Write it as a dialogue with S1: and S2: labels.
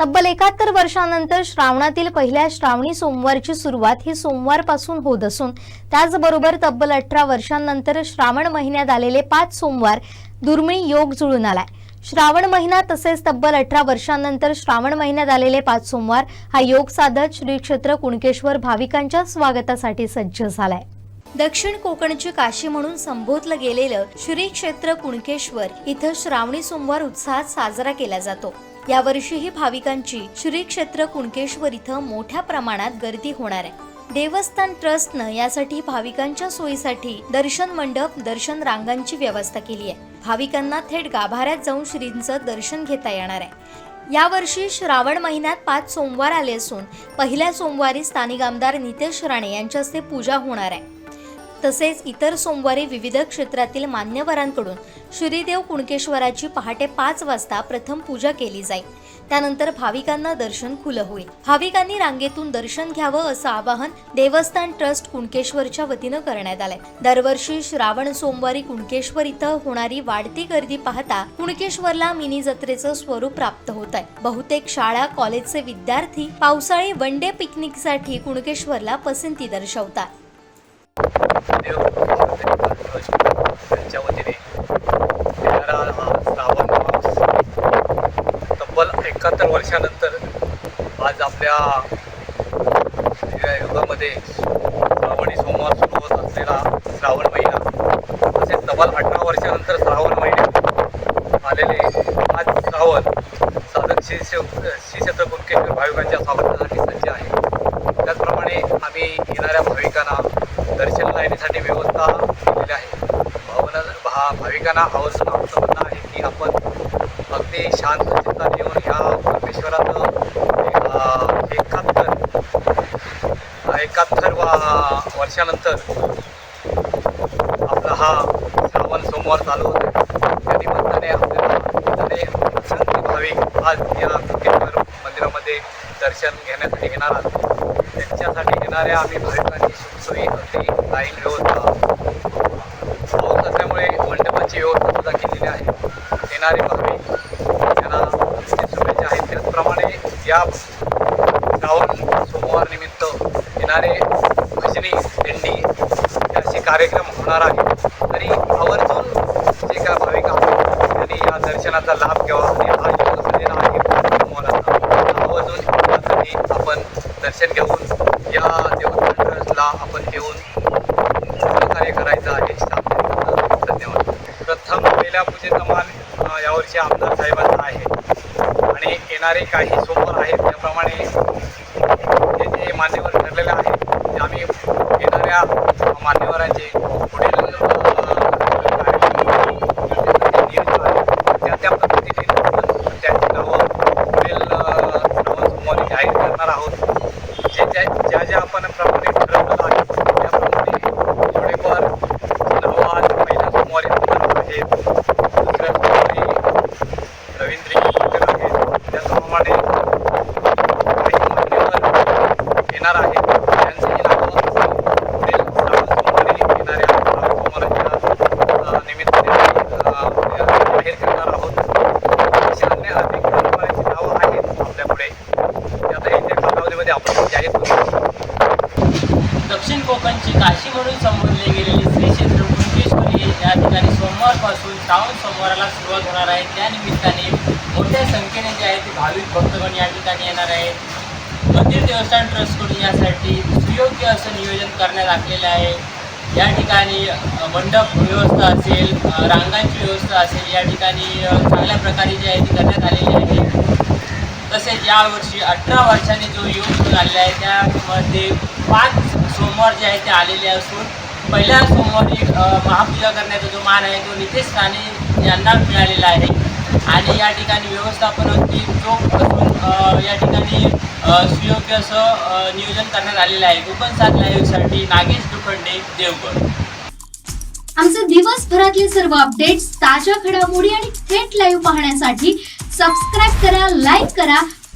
S1: तब्बल एकाहत्तर वर्षानंतर श्रावणातील पहिल्या श्रावणी सोमवारची सुरुवात ही सोमवारपासून होत असून त्याचबरोबर तब्बल अठरा वर्षांनंतर श्रावण महिन्यात आलेले पाच सोमवार दुर्मिळ योग जुळून आलाय. श्रावण महिना तसेच तब्बल अठरा वर्षांनंतर श्रावण महिन्यात आलेले पाच सोमवार हा योग साधत श्री क्षेत्र कुणकेश्वर भाविकांच्या स्वागतासाठी सज्ज झालाय. दक्षिण कोकणची काशी म्हणून संबोधलं गेलेलं श्री क्षेत्र कुणकेश्वर इथं श्रावणी सोमवार उत्साहात साजरा केला जातो. यावर्षीही भाविकांची श्री क्षेत्र कुणकेश्वर इथं मोठ्या प्रमाणात गर्दी होणार आहे. देवस्थान ट्रस्टनं यासाठी भाविकांच्या सोयीसाठी दर्शन मंडप दर्शन रांगांची व्यवस्था केली आहे. भाविकांना थेट गाभाऱ्यात जाऊन श्रींचं दर्शन घेता येणार आहे. यावर्षी श्रावण महिन्यात पाच सोमवार आले असून पहिल्या सोमवारी स्थानिक आमदार नितेश राणे यांच्या हस्ते पूजा होणार आहे. तसेच इतर सोमवारी विविध क्षेत्रातील मान्यवरांकडून श्रीदेव कुणकेश्वराची पहाटे पाच वाजता प्रथम पूजा केली जाईल. त्यानंतर भाविकांना दर्शन खुलं होईल. भाविकांनी रांगेतून दर्शन घ्यावं असं आवाहन देवस्थान ट्रस्ट कुणकेश्वरच्या वतीनं करण्यात आलंय. दरवर्षी श्रावण सोमवारी कुणकेश्वर इथं होणारी वाढती गर्दी पाहता कुणकेश्वरला मिनी जत्रेचं स्वरूप प्राप्त होत आहे बहुतेक शाळा कॉलेजचे विद्यार्थी पावसाळी वन डे पिकनिकसाठी कुणकेश्वरला पसंती दर्शवतात.
S2: त्यांच्या वतीने येणारा हा श्रावण मास तब्बल एकाहत्तर वर्षानंतर आज आपल्या युगामध्ये श्रावणी सोमवार सुरू होत असलेला श्रावण महिना. तसेच तब्बल अठरा वर्षानंतर श्रावण महिन्यात आलेले आज श्रावण साधक श्री श्री क्षेत्र कुणकेश्वर भाविकांच्या स्वागतासाठी सज्ज आहे. त्याचप्रमाणे आम्ही येणाऱ्या भाविकांना दर्शन व्यवस्था केलेली आहे. भावना भा भाविकांना आवर्जून आमचं म्हणणं आहे की आपण अगदी शांत चित्तात येऊन ह्या परमेश्वराचं एकाहत्तर एकाहत्तर वा- वर्षानंतर आपला हा श्रावण सोमवार चालू होतो. त्या निमित्ताने आपल्याला भाविक आज या मंदिरामध्ये दर्शन घेण्यासाठी येणार आहात. त्यांच्यासाठी येणाऱ्या आम्ही भाविकांची सुखसोयी अगदी लाईन व्यवस्था पाऊस असल्यामुळे मंडपाची व्यवस्था सुद्धा केलेली आहे येणारे भाविक त्यांना शुभेच्छा आहेत. त्याचप्रमाणे या श्रावण सोमवार निमित्त येणारे भजनी दिंडी असे कार्यक्रम होणार आहेत आणि आवर्जून जे काय भाविक आहेत त्यांनी या दर्शनाचा लाभ घ्यावा आणि हा योग झालेला आहे आवर्जून आपण दर्शन घेऊन आपण घेऊन सहकार्य करायचं आहे. धन्यवाद. प्रथम पहिल्या पूजेचा मान यावर्षी आमदार साहेबांचा आहे. आणि येणारे काही सोमवार आहेत त्याप्रमाणे जे जे मान्यवर ठरलेले आहेत ते आम्ही येणाऱ्या मान्यवरांचे पुढील ज्या आपण प्रमाणे ठरवलं त्या त्या पद्धतीने आपण त्यांची नावं पुढील अ, श्रावण सोमवारी जाहीर करणार आहोत जे ज्या ज्या ज्या आपण प्रमाणे ठरवलेलं आहे त्याप्रमाणे थोडेफार नावं आज पहिल्या सोमवारी आपण आहेत दुसऱ्या सोमवारी रवींद्र किर्तन आहेत त्याचप्रमाणे काही मान्यवर येणार आहेत त्यांचीही नावं पुढील श्रावण सोमवारी येणाऱ्या श्रावण सोमवाराच्या अ, निमित्ताने अ, जाहीर करणार आहोत अशी अन्य अनेक मान्यवरांची नावं आहेत आपल्यापुढे ते आता येत्या कालावधीमध्ये आपण जाहीर करू
S3: दक्षिण कोकणची काशी म्हणून संबोधले गेलेले श्री क्षेत्र कुणकेश्वरी या ठिकाणी सोमवारपासून श्रावण सोमवाराला सुरुवात होणार आहे. त्या निमित्ताने मोठ्या संख्येने जे आहे ते भाविक भक्तगण या ठिकाणी येणार आहेत. मंदिर देवस्थान ट्रस्टकडून यासाठी सुयोग्य असं नियोजन करण्यात आलेलं आहे. या ठिकाणी मंडप व्यवस्था असेल रांगांची व्यवस्था असेल या ठिकाणी चांगल्या प्रकारे जी आहे ती करण्यात आलेली आहे. यावर्षी अठरा वर्षांनी जो योग झालेला आहे त्यामध्ये पाच सोमवार जे आहे ते आलेले असून पहिल्या सोमवारी महापूजा करण्याचा जो मान आहे तो नितेश राणे यांना मिळालेला आहे. आणि या ठिकाणी व्यवस्थापनाची चोख असून या ठिकाणी सुयोग्य असं नियोजन करण्यात आलेलं आहे. कोकण सात लाईव्हसाठी नागेश दुखंडे देवगड.
S1: आमचे दिवसभरातले सर्व अपडेट्स ताज्या घडामोडी आणि थेट लाईव्ह पाहण्यासाठी सबस्क्राईब करा लाईक करा